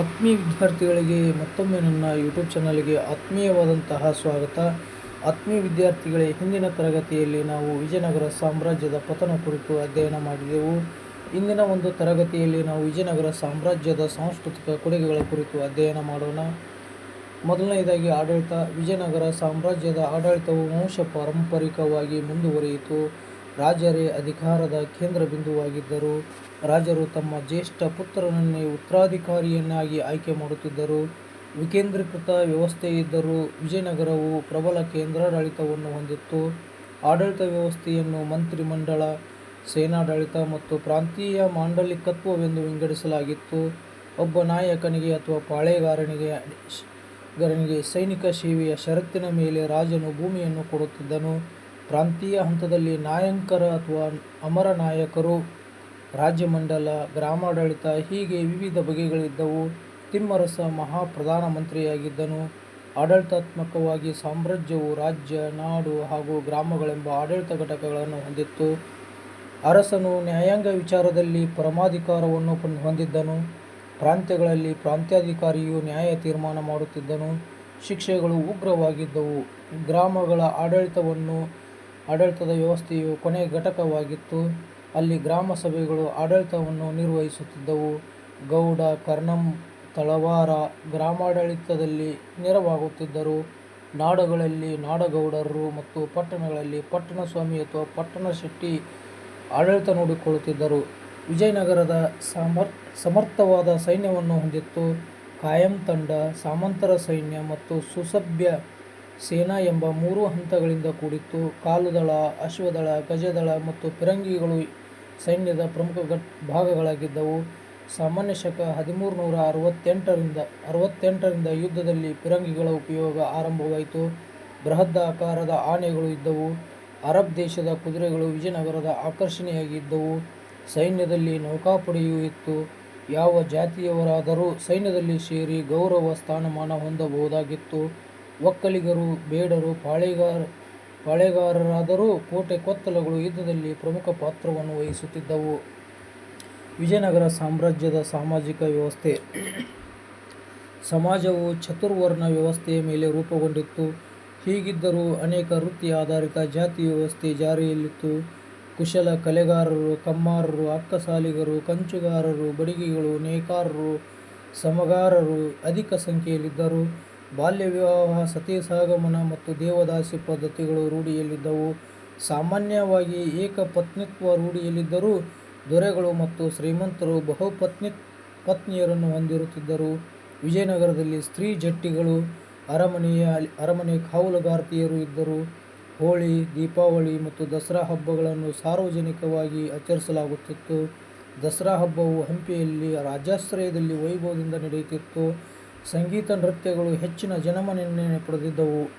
ಆತ್ಮೀಯ ವಿದ್ಯಾರ್ಥಿಗಳಿಗೆ ಮತ್ತೊಮ್ಮೆ ನನ್ನ ಯೂಟ್ಯೂಬ್ ಚಾನಲ್ಗೆ ಆತ್ಮೀಯವಾದಂತಹ ಸ್ವಾಗತ. ಆತ್ಮೀಯ ವಿದ್ಯಾರ್ಥಿಗಳೇ, ಹಿಂದಿನ ತರಗತಿಯಲ್ಲಿ ನಾವು ವಿಜಯನಗರ ಸಾಮ್ರಾಜ್ಯದ ಪತನ ಕುರಿತು ಅಧ್ಯಯನ ಮಾಡಿದೆವು. ಇಂದಿನ ಒಂದು ತರಗತಿಯಲ್ಲಿ ನಾವು ವಿಜಯನಗರ ಸಾಮ್ರಾಜ್ಯದ ಸಾಂಸ್ಕೃತಿಕ ಕೊಡುಗೆಗಳ ಕುರಿತು ಅಧ್ಯಯನ ಮಾಡೋಣ. ಮೊದಲನೆಯದಾಗಿ ಆಡಳಿತ. ವಿಜಯನಗರ ಸಾಮ್ರಾಜ್ಯದ ಆಡಳಿತವು ವಂಶ ಪಾರಂಪರಿಕವಾಗಿ ಮುಂದುವರಿಯಿತು. ರಾಜರೇ, ಅಧಿಕಾರದ ಕೇಂದ್ರ ಬಿಂದುವಾಗಿದ್ದರು ರಾಜರು ತಮ್ಮ ಜ್ಯೇಷ್ಠ ಪುತ್ರನನ್ನೇ ಉತ್ತರಾಧಿಕಾರಿಯನ್ನಾಗಿ ಆಯ್ಕೆ ಮಾಡುತ್ತಿದ್ದರು. ವಿಕೇಂದ್ರೀಕೃತ ವ್ಯವಸ್ಥೆಯಿದ್ದರೂ ವಿಜಯನಗರವು ಪ್ರಬಲ ಕೇಂದ್ರಾಡಳಿತವನ್ನು ಹೊಂದಿತ್ತು. ಆಡಳಿತ ವ್ಯವಸ್ಥೆಯನ್ನು ಮಂತ್ರಿಮಂಡಲ, ಸೇನಾಡಳಿತ ಮತ್ತು ಪ್ರಾಂತೀಯ ಮಾಂಡಲಿಕತ್ವವೆಂದು ವಿಂಗಡಿಸಲಾಗಿತ್ತು. ಒಬ್ಬ ನಾಯಕನಿಗೆ ಅಥವಾ ಪಾಳೆಗಾರನಿಗೆ ಗರನಿಗೆ ಸೈನಿಕ ಸೇವೆಯ ಷರತ್ತಿನ ಮೇಲೆ ರಾಜನು ಭೂಮಿಯನ್ನು ಕೊಡುತ್ತಿದ್ದನು. ಪ್ರಾಂತೀಯ ಹಂತದಲ್ಲಿ ನಾಯಂಕರ ಅಥವಾ ಅಮರ ನಾಯಕರು ರಾಜ್ಯ ಮಂಡಲ ಗ್ರಾಮಾಡಳಿತ ಹೀಗೆ ವಿವಿಧ ಬಗೆಗಳಿದ್ದವು. ತಿಮ್ಮರಸ ಮಹಾ ಪ್ರಧಾನಮಂತ್ರಿಯಾಗಿದ್ದನು ಆಡಳಿತಾತ್ಮಕವಾಗಿ ಸಾಮ್ರಾಜ್ಯವು ರಾಜ್ಯ, ನಾಡು ಹಾಗೂ ಗ್ರಾಮಗಳೆಂಬ ಆಡಳಿತ ಘಟಕಗಳನ್ನು ಹೊಂದಿತ್ತು. ಅರಸನು ನ್ಯಾಯಾಂಗ ವಿಚಾರದಲ್ಲಿ ಪರಮಾಧಿಕಾರವನ್ನು ಹೊಂದಿದ್ದನು. ಪ್ರಾಂತ್ಯಗಳಲ್ಲಿ ಪ್ರಾಂತ್ಯಾಧಿಕಾರಿಯು ನ್ಯಾಯ ತೀರ್ಮಾನ ಮಾಡುತ್ತಿದ್ದನು. ಶಿಕ್ಷೆಗಳು ಉಗ್ರವಾಗಿದ್ದವು. ಗ್ರಾಮಗಳ ಆಡಳಿತವನ್ನು ಆಡಳಿತದ ವ್ಯವಸ್ಥೆಯು ಕೊನೆ ಘಟಕವಾಗಿತ್ತು. ಅಲ್ಲಿ ಗ್ರಾಮ ಸಭೆಗಳು ಆಡಳಿತವನ್ನು ನಿರ್ವಹಿಸುತ್ತಿದ್ದವು. ಗೌಡ ಕರ್ಣಂ ತಳವಾರ ಗ್ರಾಮಾಡಳಿತದಲ್ಲಿ ನೆರವಾಗುತ್ತಿದ್ದರು. ನಾಡುಗಳಲ್ಲಿ ನಾಡಗೌಡರು ಮತ್ತು ಪಟ್ಟಣಗಳಲ್ಲಿ ಪಟ್ಟಣ ಸ್ವಾಮಿ ಅಥವಾ ಪಟ್ಟಣ ಶೆಟ್ಟಿ ಆಡಳಿತ ನೋಡಿಕೊಳ್ಳುತ್ತಿದ್ದರು. ವಿಜಯನಗರದ ಸಮರ್, ಸಮರ್ಥವಾದ ಸೈನ್ಯವನ್ನು ಹೊಂದಿತ್ತು. ಕಾಯಂ ತಂಡ, ಸಾಮಂತರ ಸೈನ್ಯ ಮತ್ತು ಸುಸಭ್ಯ ಸೇನಾ ಎಂಬ ಮೂರು ಹಂತಗಳಿಂದ ಕೂಡಿತ್ತು. ಕಾಲುದಳ, ಅಶ್ವದಳ, ಗಜದಳ ಮತ್ತು ಫಿರಂಗಿಗಳು ಸೈನ್ಯದ ಪ್ರಮುಖ ಭಾಗಗಳಾಗಿದ್ದವು. ಸಾಮಾನ್ಯ ಶಕ ಹದಿಮೂರು ನೂರ ಅರವತ್ತೆಂಟರಿಂದ ಅರವತ್ತೆಂಟರಿಂದ ಯುದ್ಧದಲ್ಲಿ ಫಿರಂಗಿಗಳ ಉಪಯೋಗ ಆರಂಭವಾಯಿತು. ಬೃಹದಾಕಾರದ ಆನೆಗಳು ಇದ್ದವು. ಅರಬ್ ದೇಶದ ಕುದುರೆಗಳು ವಿಜಯನಗರದ ಆಕರ್ಷಣೆಯಾಗಿದ್ದವು. ಸೈನ್ಯದಲ್ಲಿ ನೌಕಾಪಡೆಯೂ ಇತ್ತು. ಯಾವ ಜಾತಿಯವರಾದರೂ ಸೈನ್ಯದಲ್ಲಿ ಸೇರಿ ಗೌರವ ಸ್ಥಾನಮಾನ ಹೊಂದಬಹುದಾಗಿತ್ತು. ಒಕ್ಕಲಿಗರು, ಬೇಡರು, ಪಾಳೆಗಾರ, ಪಾಳೆಗಾರರಾದರೂ ಕೋಟೆ ಕೊತ್ತಲಗಳು ಯುದ್ಧದಲ್ಲಿ ಪ್ರಮುಖ ಪಾತ್ರವನ್ನು ವಹಿಸುತ್ತಿದ್ದವು. ವಿಜಯನಗರ ಸಾಮ್ರಾಜ್ಯದ ಸಾಮಾಜಿಕ ವ್ಯವಸ್ಥೆ. ಸಮಾಜವು ಚತುರ್ವರ್ಣ ವ್ಯವಸ್ಥೆಯ ಮೇಲೆ ರೂಪುಗೊಂಡಿತ್ತು. ಹೀಗಿದ್ದರೂ ಅನೇಕ ವೃತ್ತಿ ಆಧಾರಿತ ಜಾತಿ ವ್ಯವಸ್ಥೆ ಜಾರಿಯಲ್ಲಿತ್ತು. ಕುಶಲ ಕಲೆಗಾರರು, ಕಮ್ಮಾರರು, ಅಕ್ಕಸಾಲಿಗರು, ಕಂಚುಗಾರರು, ಬಡಿಗೆಗಳು, ನೇಕಾರರು, ಸಮಗಾರರು ಅಧಿಕ ಸಂಖ್ಯೆಯಲ್ಲಿದ್ದರು. ಬಾಲ್ಯ ವಿವಾಹ ಸತಿ ಸಹಗಮನ ಮತ್ತು ದೇವದಾಸಿ ಪದ್ಧತಿಗಳು ರೂಢಿಯಲ್ಲಿದ್ದವು. ಸಾಮಾನ್ಯವಾಗಿ ಏಕಪತ್ನಿತ್ವ ರೂಢಿಯಲ್ಲಿದ್ದರೂ ದೊರೆಗಳು ಮತ್ತು ಶ್ರೀಮಂತರು ಬಹುಪತ್ನಿ ಪತ್ನಿಯರನ್ನು ಹೊಂದಿರುತ್ತಿದ್ದರು. ವಿಜಯನಗರದಲ್ಲಿ ಸ್ತ್ರೀ ಜಟ್ಟಿಗಳು, ಅರಮನೆಯ, ಅರಮನೆ ಕಾವಲುಗಾರ್ತಿಯರು ಇದ್ದರು. ಹೋಳಿ, ದೀಪಾವಳಿ ಮತ್ತು ದಸರಾ ಹಬ್ಬಗಳನ್ನು ಸಾರ್ವಜನಿಕವಾಗಿ ಆಚರಿಸಲಾಗುತ್ತಿತ್ತು. ದಸರಾ ಹಬ್ಬವು ಹಂಪಿಯಲ್ಲಿ ರಾಜಾಶ್ರಯದಲ್ಲಿ ವೈಭವದಿಂದ ನಡೆಯುತ್ತಿತ್ತು. ಸಂಗೀತ ನೃತ್ಯಗಳು ಹೆಚ್ಚಿನ ಜನಮನ್ನಣೆ ಪಡೆದಿದ್ದವು.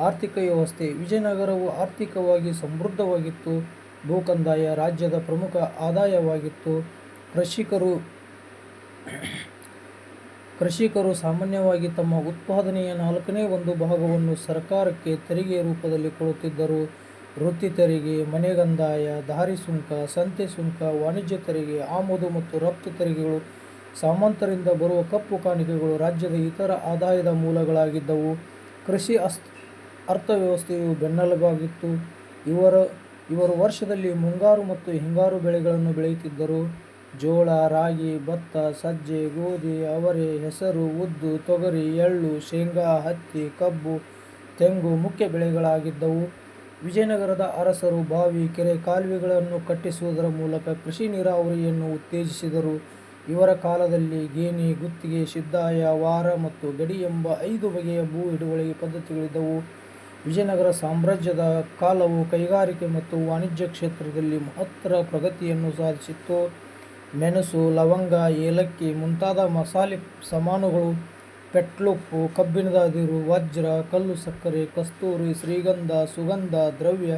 ಆರ್ಥಿಕ ವ್ಯವಸ್ಥೆ ವಿಜಯನಗರವು ಆರ್ಥಿಕವಾಗಿ ಸಮೃದ್ಧವಾಗಿತ್ತು. ಭೂಕಂದಾಯ ರಾಜ್ಯದ ಪ್ರಮುಖ ಆದಾಯವಾಗಿತ್ತು. ಕೃಷಿಕರು ಕೃಷಿಕರು ಸಾಮಾನ್ಯವಾಗಿ ತಮ್ಮ ಉತ್ಪಾದನೆಯ ನಾಲ್ಕನೇ ಒಂದು ಭಾಗವನ್ನು ಸರ್ಕಾರಕ್ಕೆ ತೆರಿಗೆ ರೂಪದಲ್ಲಿ ಕೊಡುತ್ತಿದ್ದರು. ವೃತ್ತಿ ತೆರಿಗೆ, ಮನೆಗಂದಾಯ, ದಾರಿ ಸುಂಕ, ಸಂತೆ ಸುಂಕ, ವಾಣಿಜ್ಯ ತೆರಿಗೆ, ಆಮದು ಮತ್ತು ರಫ್ತು ತೆರಿಗೆಗಳು ಸಾಮಂತರಿಂದ ಬರುವ ಕಪ್ಪು ಕಾಣಿಕೆಗಳು ರಾಜ್ಯದ ಇತರ ಆದಾಯದ ಮೂಲಗಳಾಗಿದ್ದವು. ಕೃಷಿ ಅಸ್ ಅರ್ಥವ್ಯವಸ್ಥೆಯು ಬೆನ್ನೆಲುಬಾಗಿತ್ತು. ಇವರ, ಇವರು ವರ್ಷದಲ್ಲಿ ಮುಂಗಾರು ಮತ್ತು ಹಿಂಗಾರು ಬೆಳೆಗಳನ್ನು ಬೆಳೆಯುತ್ತಿದ್ದರು. ಜೋಳ, ರಾಗಿ, ಭತ್ತ, ಸಜ್ಜೆ, ಗೋಧಿ, ಅವರೆ, ಹೆಸರು, ಉದ್ದು, ತೊಗರಿ, ಎಳ್ಳು, ಶೇಂಗಾ, ಹತ್ತಿ, ಕಬ್ಬು, ತೆಂಗು ಮುಖ್ಯ ಬೆಳೆಗಳಾಗಿದ್ದವು. ವಿಜಯನಗರದ ಅರಸರು ಬಾವಿ, ಕೆರೆ, ಕಾಲುವೆಗಳನ್ನು ಕಟ್ಟಿಸುವುದರ ಮೂಲಕ ಕೃಷಿ ನೀರಾವರಿಯನ್ನು ಉತ್ತೇಜಿಸಿದರು. ಇವರ ಕಾಲದಲ್ಲಿ ಗೇಣಿ, ಗುತ್ತಿಗೆ ಸಿದ್ದಾಯ ವಾರ ಮತ್ತು ಗಡಿ ಎಂಬ ಐದು ಬಗೆಯ ಭೂ ಹಿಡುವಳಿ ಪದ್ಧತಿಗಳಿದ್ದವು. ವಿಜಯನಗರ ಸಾಮ್ರಾಜ್ಯದ ಕಾಲವು ಕೈಗಾರಿಕೆ ಮತ್ತು ವಾಣಿಜ್ಯ ಕ್ಷೇತ್ರದಲ್ಲಿ ಮಹತ್ತರ ಪ್ರಗತಿಯನ್ನು ಸಾಧಿಸಿತ್ತು. ಮೆಣಸು, ಲವಂಗ, ಏಲಕ್ಕಿ ಮುಂತಾದ ಮಸಾಲೆ ಸಾಮಾನುಗಳು, ಪೆಟ್ಲುಪ್ಪು, ಕಬ್ಬಿಣದ ಅದಿರು, ವಜ್ರ, ಕಲ್ಲು ಸಕ್ಕರೆ, ಕಸ್ತೂರಿ, ಶ್ರೀಗಂಧ, ಸುಗಂಧ, ದ್ರವ್ಯ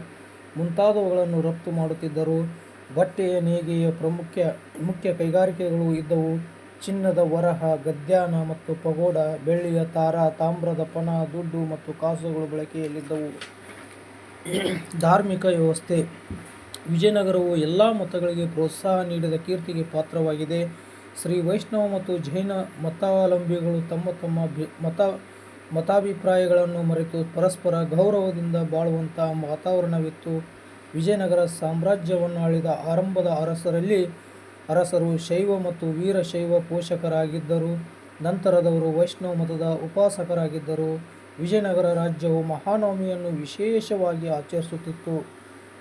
ಮುಂತಾದವುಗಳನ್ನು ರಫ್ತು ಮಾಡುತ್ತಿದ್ದರು. ಬಟ್ಟೆಯ ನೇಗೆಯ ಪ್ರಮುಖ, ಮುಖ್ಯ ಕೈಗಾರಿಕೆಗಳು ಇದ್ದವು. ಚಿನ್ನದ ವರಹ, ಗದ್ಯಾನ ಮತ್ತು ಪಗೋಡ, ಬೆಳ್ಳಿಯ ತಾರ, ತಾಮ್ರದ ಪಣ, ದುಡ್ಡು ಮತ್ತು ಕಾಸುಗಳು ಬಳಕೆಯಲ್ಲಿದ್ದವು. ಧಾರ್ಮಿಕ ವ್ಯವಸ್ಥೆ. ವಿಜಯನಗರವು ಎಲ್ಲ ಮತಗಳಿಗೆ ಪ್ರೋತ್ಸಾಹ ನೀಡಿದ ಕೀರ್ತಿಗೆ ಪಾತ್ರವಾಗಿದೆ. ಶ್ರೀ ವೈಷ್ಣವ ಮತ್ತು ಜೈನ ಮತಾವಲಂಬಿಗಳು ತಮ್ಮ ತಮ್ಮ ಮತ, ಮತಾಭಿಪ್ರಾಯಗಳನ್ನು ಮರೆತು ಪರಸ್ಪರ ಗೌರವದಿಂದ ಬಾಳುವಂಥ ವಾತಾವರಣವಿತ್ತು. ವಿಜಯನಗರ ಸಾಮ್ರಾಜ್ಯವನ್ನು ಆಳಿದ ಆರಂಭದ ಅರಸರಲ್ಲಿ ಅರಸರು ಶೈವ ಮತ್ತು ವೀರಶೈವ ಪೋಷಕರಾಗಿದ್ದರು. ನಂತರದವರು ವೈಷ್ಣವ ಮತದ ಉಪಾಸಕರಾಗಿದ್ದರು. ವಿಜಯನಗರ ರಾಜ್ಯವು ಮಹಾನವಮಿಯನ್ನು ವಿಶೇಷವಾಗಿ ಆಚರಿಸುತ್ತಿತ್ತು.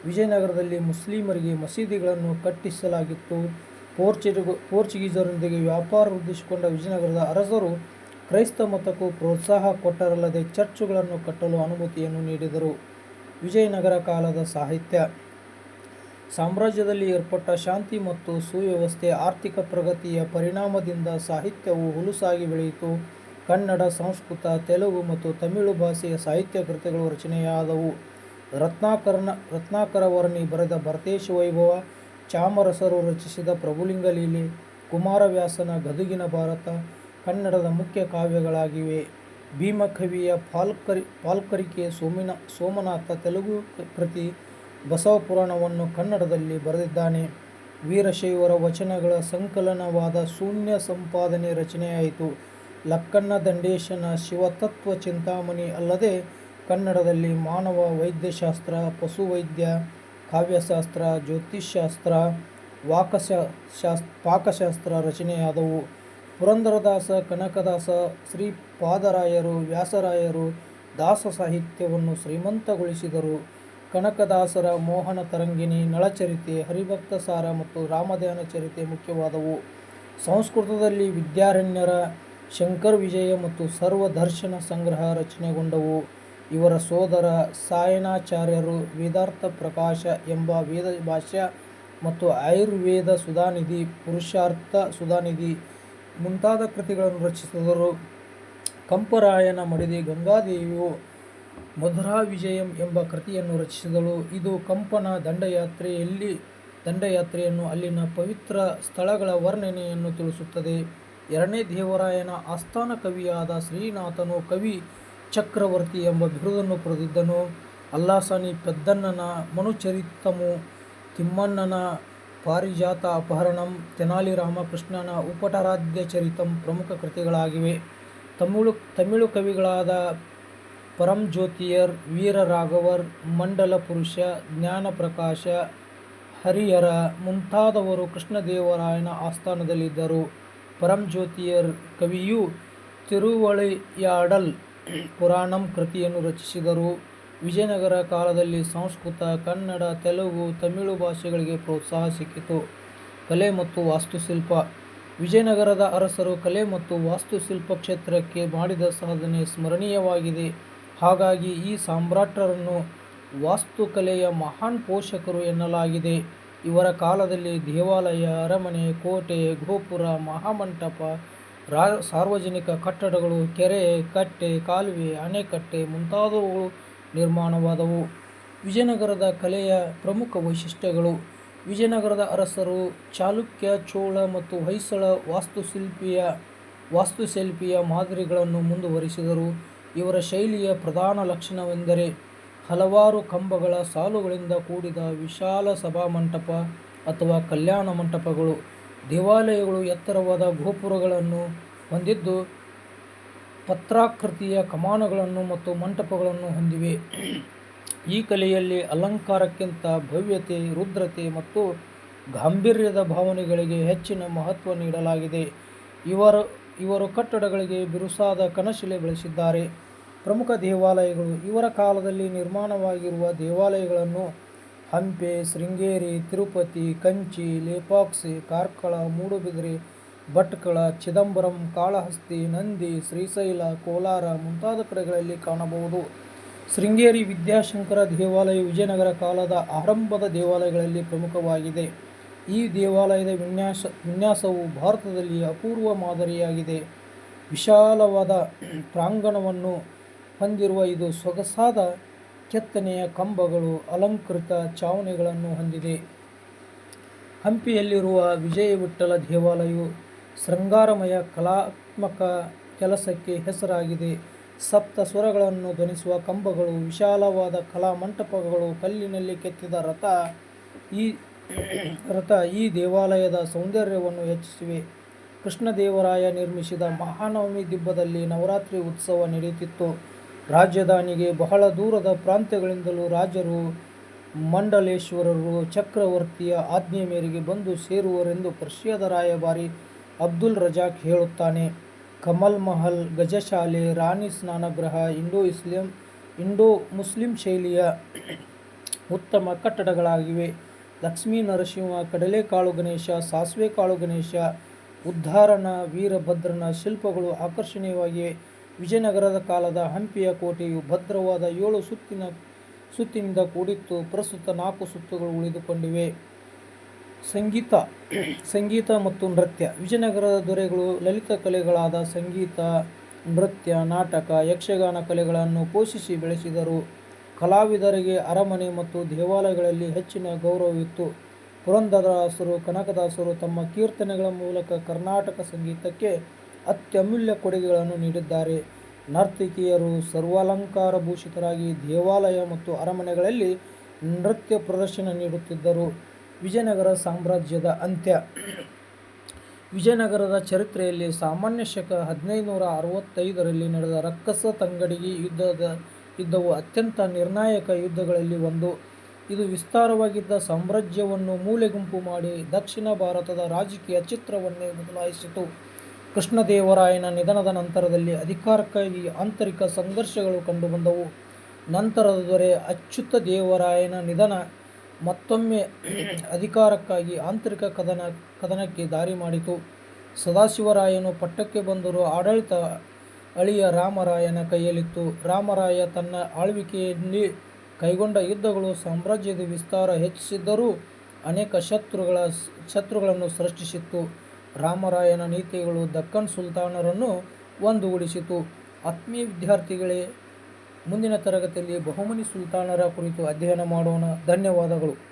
ವಿಜಯನಗರದಲ್ಲಿ ಮುಸ್ಲಿಮರಿಗೆ ಮಸೀದಿಗಳನ್ನು ಕಟ್ಟಿಸಲಾಗಿತ್ತು. ಪೋರ್ಚುಗ, ಪೋರ್ಚುಗೀಸರೊಂದಿಗೆ ವ್ಯಾಪಾರ ವೃದ್ಧಿಸಿಕೊಂಡ ವಿಜಯನಗರದ ಅರಸರು ಕ್ರೈಸ್ತ ಮತಕ್ಕೂ ಪ್ರೋತ್ಸಾಹ ಕೊಟ್ಟರಲ್ಲದೆ ಚರ್ಚುಗಳನ್ನು ಕಟ್ಟಲು ಅನುಮತಿಯನ್ನು ನೀಡಿದರು. ವಿಜಯನಗರ ಕಾಲದ ಸಾಹಿತ್ಯ. ಸಾಮ್ರಾಜ್ಯದಲ್ಲಿ ಏರ್ಪಟ್ಟ ಶಾಂತಿ ಮತ್ತು ಸುವ್ಯವಸ್ಥೆ ಆರ್ಥಿಕ ಪ್ರಗತಿಯ ಪರಿಣಾಮದಿಂದ ಸಾಹಿತ್ಯವು ಹುಲುಸಾಗಿ ಬೆಳೆಯಿತು. ಕನ್ನಡ, ಸಂಸ್ಕೃತ, ತೆಲುಗು ಮತ್ತು ತಮಿಳು ಭಾಷೆಯ ಸಾಹಿತ್ಯ ಕೃತಿಗಳು ರಚನೆಯಾದವು. ರತ್ನಾಕರನ, ರತ್ನಾಕರ ವರ್ಣಿ ಬರೆದ ಭರತೇಶ ವೈಭವ, ಚಾಮರಸರು ರಚಿಸಿದ ಪ್ರಭುಲಿಂಗ ಲೀಲೆ, ಕುಮಾರವ್ಯಾಸನ ಗದುಗಿನ ಭಾರತ, ಕನ್ನಡದ ಮುಖ್ಯ ಕಾವ್ಯಗಳಾಗಿವೆ. ಭೀಮಕವಿಯ ಪಾಲ್ಕರಿ, ಪಾಲ್ಕರಿಕೆ ಸೋಮಿನ, ಸೋಮನಾಥ ತೆಲುಗು ಕೃತಿ ಬಸವ ಪುರಾಣವನ್ನು ಕನ್ನಡದಲ್ಲಿ ಬರೆದಿದ್ದಾನೆ. ವೀರಶೈವರ ವಚನಗಳ ಸಂಕಲನವಾದ ಶೂನ್ಯ ಸಂಪಾದನೆ ರಚನೆಯಾಯಿತು. ಲಕ್ಕಣ್ಣ ದಂಡೇಶನ ಶಿವತತ್ವ ಚಿಂತಾಮಣಿ ಅಲ್ಲದೆ ಕನ್ನಡದಲ್ಲಿ ಮಾನವ ವೈದ್ಯಶಾಸ್ತ್ರ ಪಶುವೈದ್ಯ ಕಾವ್ಯಶಾಸ್ತ್ರ ಜ್ಯೋತಿಷ್ಶಾಸ್ತ್ರ ವಾಕಶಾ, ಶಾಸ್, ಪಾಕಶಾಸ್ತ್ರ ರಚನೆಯಾದವು. ಪುರಂದರದಾಸ, ಕನಕದಾಸ, ಶ್ರೀ ಪಾದರಾಯರು, ವ್ಯಾಸರಾಯರು ದಾಸ ಸಾಹಿತ್ಯವನ್ನು ಶ್ರೀಮಂತಗೊಳಿಸಿದರು. ಕನಕದಾಸರ ಮೋಹನ ತರಂಗಿಣಿ, ನಳಚರಿತೆ, ಹರಿಭಕ್ತ ಸಾರ ಮತ್ತು ರಾಮಧ್ಯಾನ ಚರಿತೆ ಮುಖ್ಯವಾದವು. ಸಂಸ್ಕೃತದಲ್ಲಿ ವಿದ್ಯಾರಣ್ಯರ ಶಂಕರ್ ವಿಜಯ ಮತ್ತು ಸರ್ವದರ್ಶನ ಸಂಗ್ರಹ ರಚನೆಗೊಂಡವು. ಇವರ ಸೋದರ ಸಾಯಣಾಚಾರ್ಯರು ವೇದಾರ್ಥ ಪ್ರಕಾಶ ಎಂಬ ವೇದ ಭಾಷ್ಯ ಮತ್ತು ಆಯುರ್ವೇದ ಸುಧಾನಿಧಿ, ಪುರುಷಾರ್ಥ ಸುಧಾನಿಧಿ ಮುಂತಾದ ಕೃತಿಗಳನ್ನು ರಚಿಸಿದರು. ಕಂಪರಾಯನ ಮಡಿದಿ ಗಂಗಾದೇವಿಯು ಮಧುರಾ ವಿಜಯಂ ಎಂಬ ಕೃತಿಯನ್ನು ರಚಿಸಿದಳು. ಇದು ಕಂಪನ ದಂಡಯಾತ್ರೆಯಲ್ಲಿ ದಂಡಯಾತ್ರೆಯನ್ನು ಅಲ್ಲಿನ ಪವಿತ್ರ ಸ್ಥಳಗಳ ವರ್ಣನೆಯನ್ನು ತಿಳಿಸುತ್ತದೆ. ಎರಡನೇ ದೇವರಾಯನ ಆಸ್ಥಾನ ಕವಿಯಾದ ಶ್ರೀನಾಥನು ಕವಿ ಚಕ್ರವರ್ತಿ ಎಂಬ ಬಿರುದನ್ನು ಪಡೆದಿದ್ದನು. ಅಲ್ಲಾಸನಿ ಪೆದ್ದಣ್ಣನ ಮನುಚರಿತಮು ತಿಮ್ಮಣ್ಣನ ಪಾರಿಜಾತ ಅಪಹರಣಂ ತೆನಾಲಿ ರಾಮಕೃಷ್ಣನ ಉಪಟರಾಧ್ಯ ಚರಿತಂ ಪ್ರಮುಖ ಕೃತಿಗಳಾಗಿವೆ. ತಮಿಳು ತಮಿಳು ಕವಿಗಳಾದ ಪರಂಜ್ಯೋತಿಯರ್ ಪುರುಷ, ಜ್ಞಾನಪ್ರಕಾಶ, ಹರಿಹರ ಮುಂತಾದವರು ಕೃಷ್ಣದೇವರಾಯನ ಆಸ್ಥಾನದಲ್ಲಿದ್ದರು. ಪರಂಜ್ಯೋತಿಯರ್ ಕವಿಯು ತಿರುವಳಿಯಾಡಲ್ ಪುರಾಣಂ ಕೃತಿಯನ್ನು ರಚಿಸಿದರು. ವಿಜಯನಗರ ಕಾಲದಲ್ಲಿ ಸಂಸ್ಕೃತ, ಕನ್ನಡ, ತೆಲುಗು, ತಮಿಳು ಭಾಷೆಗಳಿಗೆ ಪ್ರೋತ್ಸಾಹ ಸಿಕ್ಕಿತು. ಕಲೆ ಮತ್ತು ವಾಸ್ತುಶಿಲ್ಪ. ವಿಜಯನಗರದ ಅರಸರು ಕಲೆ ಮತ್ತು ವಾಸ್ತುಶಿಲ್ಪ ಕ್ಷೇತ್ರಕ್ಕೆ ಮಾಡಿದ ಸಾಧನೆ ಸ್ಮರಣೀಯವಾಗಿದೆ. ಹಾಗಾಗಿ ಈ ಸಾಮ್ರಾಟರನ್ನು ವಾಸ್ತುಕಲೆಯ ಮಹಾನ್ ಪೋಷಕರು ಎನ್ನಲಾಗಿದೆ. ಇವರ ಕಾಲದಲ್ಲಿ ದೇವಾಲಯ, ಅರಮನೆ, ಕೋಟೆ, ಗೋಪುರ, ಮಹಾಮಂಟಪ ಸಾರ್ವಜನಿಕ ಕಟ್ಟಡಗಳು, ಕೆರೆ, ಕಟ್ಟೆ, ಕಾಲುವೆ, ಅಣೆಕಟ್ಟೆ ಮುಂತಾದವುಗಳು ನಿರ್ಮಾಣವಾದವು. ವಿಜಯನಗರದ ಕಲೆಯ ಪ್ರಮುಖ ವೈಶಿಷ್ಟ್ಯಗಳು. ವಿಜಯನಗರದ ಅರಸರು ಚಾಲುಕ್ಯ, ಚೋಳ ಮತ್ತು ಹೊಯ್ಸಳ ವಾಸ್ತುಶಿಲ್ಪಿಯ ವಾಸ್ತುಶಿಲ್ಪಿಯ ಮಾದರಿಗಳನ್ನು ಮುಂದುವರಿಸಿದರು. ಇವರ ಶೈಲಿಯ ಪ್ರಧಾನ ಲಕ್ಷಣವೆಂದರೆ ಹಲವಾರು ಕಂಬಗಳ ಸಾಲುಗಳಿಂದ ಕೂಡಿದ ವಿಶಾಲ ಸಭಾಮಂಟಪ ಅಥವಾ ಕಲ್ಯಾಣ ಮಂಟಪಗಳು. ದೇವಾಲಯಗಳು ಎತ್ತರವಾದ ಗೋಪುರಗಳನ್ನು ಹೊಂದಿದ್ದು ಪತ್ರಾಕೃತಿಯ ಕಮಾನುಗಳನ್ನು ಮತ್ತು ಮಂಟಪಗಳನ್ನು ಹೊಂದಿವೆ. ಈ ಕಲೆಯಲ್ಲಿ ಅಲಂಕಾರಕ್ಕಿಂತ ಭವ್ಯತೆ, ರುದ್ರತೆ ಮತ್ತು ಗಾಂಭೀರ್ಯದ ಭಾವನೆಗಳಿಗೆ ಹೆಚ್ಚಿನ ಮಹತ್ವ ನೀಡಲಾಗಿದೆ. ಇವರು ಇವರು ಕಟ್ಟಡಗಳಿಗೆ ಬಿರುಸಾದ ಕನಶಿಲೆ ಬಳಸಿದ್ದಾರೆ. ಪ್ರಮುಖ ದೇವಾಲಯಗಳು ಇವರ ಕಾಲದಲ್ಲಿ ನಿರ್ಮಾಣವಾಗಿರುವ ದೇವಾಲಯಗಳನ್ನು ಹಂಪೆ, ಶೃಂಗೇರಿ, ತಿರುಪತಿ, ಕಂಚಿ, ಲೇಪಾಕ್ಷಿ, ಕಾರ್ಕಳ, ಮೂಡುಬಿದಿರೆ ಭಟ್ಕಳ, ಚಿದಂಬರಂ, ಕಾಳಹಸ್ತಿ, ನಂದಿ, ಶ್ರೀಶೈಲ, ಕೋಲಾರ ಮುಂತಾದ ಕಡೆಗಳಲ್ಲಿ ಕಾಣಬಹುದು. ಶೃಂಗೇರಿ ವಿದ್ಯಾಶಂಕರ ದೇವಾಲಯ ವಿಜಯನಗರ ಕಾಲದ ಆರಂಭದ ದೇವಾಲಯಗಳಲ್ಲಿ ಪ್ರಮುಖವಾಗಿದೆ. ಈ ದೇವಾಲಯದ ವಿನ್ಯಾಸ, ವಿನ್ಯಾಸವು ಭಾರತದಲ್ಲಿ ಅಪೂರ್ವ ಮಾದರಿಯಾಗಿದೆ. ವಿಶಾಲವಾದ ಪ್ರಾಂಗಣವನ್ನು ಹೊಂದಿರುವ ಇದು ಸೊಗಸಾದ ಕೆತ್ತನೆಯ ಕಂಬಗಳು, ಅಲಂಕೃತ ಚಾವಣಿಗಳನ್ನು ಹೊಂದಿದೆ. ಹಂಪಿಯಲ್ಲಿರುವ ವಿಜಯ ವಿಠ್ಠಲ ದೇವಾಲಯವು ಶೃಂಗಾರಮಯ ಕಲಾತ್ಮಕ ಕೆಲಸಕ್ಕೆ ಹೆಸರಾಗಿದೆ ಸಪ್ತ ಸ್ವರಗಳನ್ನು ಧ್ವನಿಸುವ ಕಂಬಗಳು ವಿಶಾಲವಾದ ಕಲಾ ಮಂಟಪಗಳು ಕಲ್ಲಿನಲ್ಲಿ ಕೆತ್ತಿದ ರಥ ಈ ರಥ ಈ ದೇವಾಲಯದ ಸೌಂದರ್ಯವನ್ನು ಹೆಚ್ಚಿಸಿವೆ ಕೃಷ್ಣದೇವರಾಯ ನಿರ್ಮಿಸಿದ ಮಹಾನವಮಿ ದಿಬ್ಬದಲ್ಲಿ ನವರಾತ್ರಿ ಉತ್ಸವ ನಡೆಯುತ್ತಿತ್ತು. ರಾಜಧಾನಿಗೆ ಬಹಳ ದೂರದ ಪ್ರಾಂತ್ಯಗಳಿಂದಲೂ ರಾಜರು, ಮಂಡಲೇಶ್ವರರು ಚಕ್ರವರ್ತಿಯ ಆಜ್ಞೆ ಮೇರೆಗೆ ಬಂದು ಸೇರುವರೆಂದು ಪರ್ಷಿಯಾದ ರಾಯಭಾರಿ ಅಬ್ದುಲ್ ರಜಾಕ್ ಹೇಳುತ್ತಾನೆ. ಕಮಲ್ ಮಹಲ್, ಗಜಶಾಲೆ, ರಾಣಿ ಸ್ನಾನಗೃಹ ಇಂಡೋ ಇಸ್ಲಿಂ ಇಂಡೋ ಮುಸ್ಲಿಂ ಶೈಲಿಯ ಉತ್ತಮ ಕಟ್ಟಡಗಳಾಗಿವೆ. ಲಕ್ಷ್ಮೀ ನರಸಿಂಹ, ಕಡಲೆಕಾಳು ಗಣೇಶ, ಸಾಸಿವೆಕಾಳು ಗಣೇಶ, ಉದ್ಧಾರಣ ವೀರಭದ್ರನ ಶಿಲ್ಪಗಳು ಆಕರ್ಷಣೀಯವಾಗಿವೆ. ವಿಜಯನಗರದ ಕಾಲದ ಹಂಪಿಯ ಕೋಟೆಯು ಭದ್ರವಾದ ಏಳು ಸುತ್ತಿನ ಸುತ್ತಿನಿಂದ ಕೂಡಿತ್ತು. ಪ್ರಸ್ತುತ ನಾಲ್ಕು ಸುತ್ತುಗಳು ಉಳಿದುಕೊಂಡಿವೆ. ಸಂಗೀತ ಸಂಗೀತ ಮತ್ತು ನೃತ್ಯ ವಿಜಯನಗರದ ದೊರೆಗಳು ಲಲಿತ ಕಲೆಗಳಾದ ಸಂಗೀತ, ನೃತ್ಯ, ನಾಟಕ, ಯಕ್ಷಗಾನ ಕಲೆಗಳನ್ನು ಪೋಷಿಸಿ ಬೆಳೆಸಿದರು. ಕಲಾವಿದರಿಗೆ ಅರಮನೆ ಮತ್ತು ದೇವಾಲಯಗಳಲ್ಲಿ ಹೆಚ್ಚಿನ ಗೌರವವಿತ್ತು. ಪುರಂದರದಾಸರು, ಕನಕದಾಸರು ತಮ್ಮ ಕೀರ್ತನೆಗಳ ಮೂಲಕ ಕರ್ನಾಟಕ ಸಂಗೀತಕ್ಕೆ ಅತ್ಯಮೂಲ್ಯ ಕೊಡುಗೆಗಳನ್ನು ನೀಡಿದ್ದಾರೆ. ನರ್ತಕಿಯರು ಸರ್ವಾಲಂಕಾರ ಭೂಷಿತರಾಗಿ ದೇವಾಲಯ ಮತ್ತು ಅರಮನೆಗಳಲ್ಲಿ ನೃತ್ಯ ಪ್ರದರ್ಶನ ನೀಡುತ್ತಿದ್ದರು. ವಿಜಯನಗರ ಸಾಮ್ರಾಜ್ಯದ ಅಂತ್ಯ ವಿಜಯನಗರದ ಚರಿತ್ರೆಯಲ್ಲಿ ಸಾಮಾನ್ಯ ಶಕ ಹದಿನೈದುನೂರ ಅರವತ್ತೈದರಲ್ಲಿ ನಡೆದ ರಕ್ಕಸ ತಂಗಡಿಗೆ ಯುದ್ಧದ, ಯುದ್ಧವು ಅತ್ಯಂತ ನಿರ್ಣಾಯಕ ಯುದ್ಧಗಳಲ್ಲಿ ಒಂದು. ಇದು ವಿಸ್ತಾರವಾಗಿದ್ದ ಸಾಮ್ರಾಜ್ಯವನ್ನು ಮೂಲೆಗುಂಪು ಮಾಡಿ ದಕ್ಷಿಣ ಭಾರತದ ರಾಜಕೀಯ ಚಿತ್ರವನ್ನೇ ಬದಲಾಯಿಸಿತು. ಕೃಷ್ಣದೇವರಾಯನ ನಿಧನದ ನಂತರದಲ್ಲಿ ಅಧಿಕಾರಕ್ಕಾಗಿ ಆಂತರಿಕ ಸಂಘರ್ಷಗಳು ಕಂಡುಬಂದವು. ನಂತರದ ದೊರೆ ಅಚ್ಯುತ ದೇವರಾಯನ ನಿಧನ ಮತ್ತೊಮ್ಮೆ ಅಧಿಕಾರಕ್ಕಾಗಿ ಆಂತರಿಕ ಕದನ, ಕದನಕ್ಕೆ ದಾರಿ ಮಾಡಿತು ಸದಾಶಿವರಾಯನು ಪಟ್ಟಕ್ಕೆ ಬಂದರೂ ಆಡಳಿತ ಅಳಿಯ ರಾಮರಾಯನ ಕೈಯಲ್ಲಿತ್ತು. ರಾಮರಾಯ ತನ್ನ ಆಳ್ವಿಕೆಯಲ್ಲಿ ಕೈಗೊಂಡ ಯುದ್ಧಗಳು ಸಾಮ್ರಾಜ್ಯದ ವಿಸ್ತಾರ ಹೆಚ್ಚಿಸಿದ್ದರೂ ಅನೇಕ ಶತ್ರುಗಳ, ಶತ್ರುಗಳನ್ನು ಸೃಷ್ಟಿಸಿತ್ತು. ರಾಮರಾಯನ ನೀತಿಗಳು ದಕ್ಕನ್ ಸುಲ್ತಾನರನ್ನು ಒಂದುಗೂಡಿಸಿತು. ಆತ್ಮೀಯ ವಿದ್ಯಾರ್ಥಿಗಳೇ ಮುಂದಿನ ತರಗತಿಯಲ್ಲಿ ಬಹುಮನಿ ಸುಲ್ತಾನರ ಕುರಿತು ಅಧ್ಯಯನ ಮಾಡೋಣ. ಧನ್ಯವಾದಗಳು.